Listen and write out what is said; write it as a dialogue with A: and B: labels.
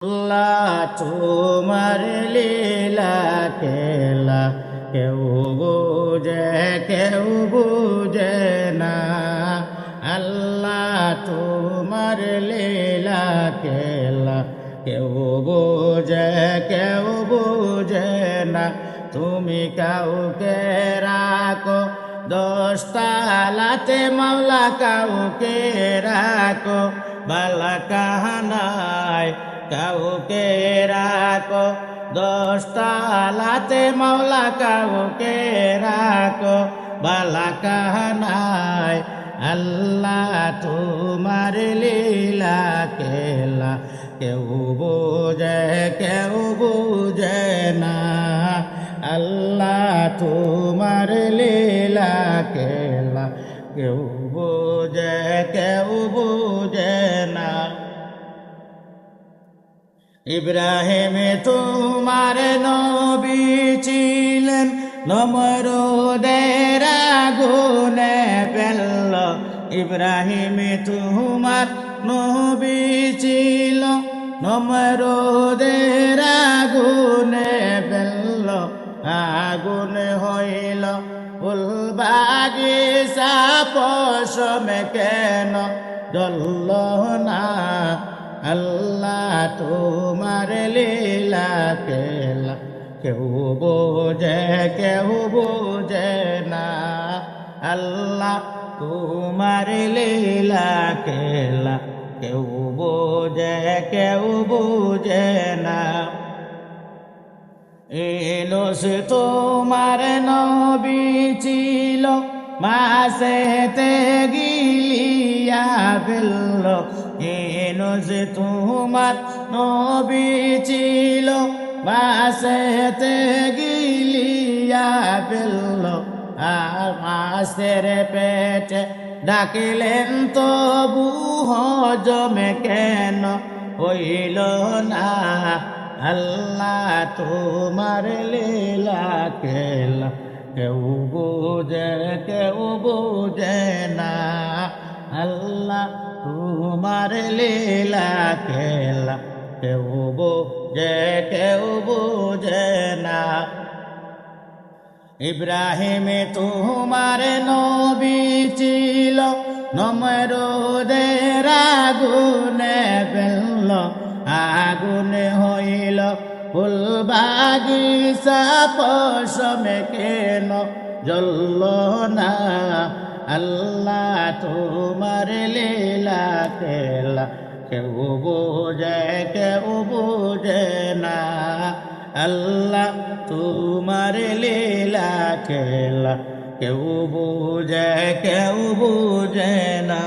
A: আল্লাহ, তোমার লীলা খেলা কেউ বুঝে কেউ বুঝে না। আল্লাহ, তোমার লীলা খেলা কেউ বুঝে কেউ বুঝে না। তুমি কাউকে রাখো দোস্তালাতে মাওলা কাউকে রাখো বালা কাহানায় কাউকে রাখো দোস্তালাতে মাওলা কাউকে রাখো। বালা কাহানায় আল্লাহ তোমার লীলা কেলা। কেউ বোঝে, কেউ বুঝে না, আল্লাহ তোমার লীলা কেলা। কেউ বোঝে, কেউ বুঝে ইব্রাহিম তোমার নবী ছিলেন, নমরুদের আগুনে ফেলল ইব্রাহিম তোমার নবী ছিল, নমরুদের আগুনে ফেলল আগুন হইল ফুলবাগিচা পশমে কেন জল্ল না? আল্লাহ তোমার লীলা কেলা কেউ বোঝে কেউ বোঝে না। আল্লাহ তোমার লীলা কেলা কেউ বোঝে কেউ বোঝে না। এলোস তোমার নবী ছিল, মাসেতে গিলিয়া ফেলল। এলোস তোমার নবী ছিল মাসেতে গিলিয়া ফেলল। আর মাসের পেটে ডাকিলেন, তবু হজমে কেন হইল না? আল্লাহ তোমার লীলা খেলা। কেউ বোঝে কেউ বোঝে আল্লাহ, তোমার লীলা খেলা। কেউ বোঝে কেউ বোঝে না। ইব্রাহিম তোমার নবী ছিল, নমরোদের আগুনে ফেলল। আগুনে হইল ফুলবাগিচা পশমে কেন জ্বলল না আল্লাহ তোমার লীলা খেলা কেউ বোঝে কেউ বোঝে না। আল্লাহ তোমার লীলা খেলা কেউ বোঝে কেউ বোঝে না।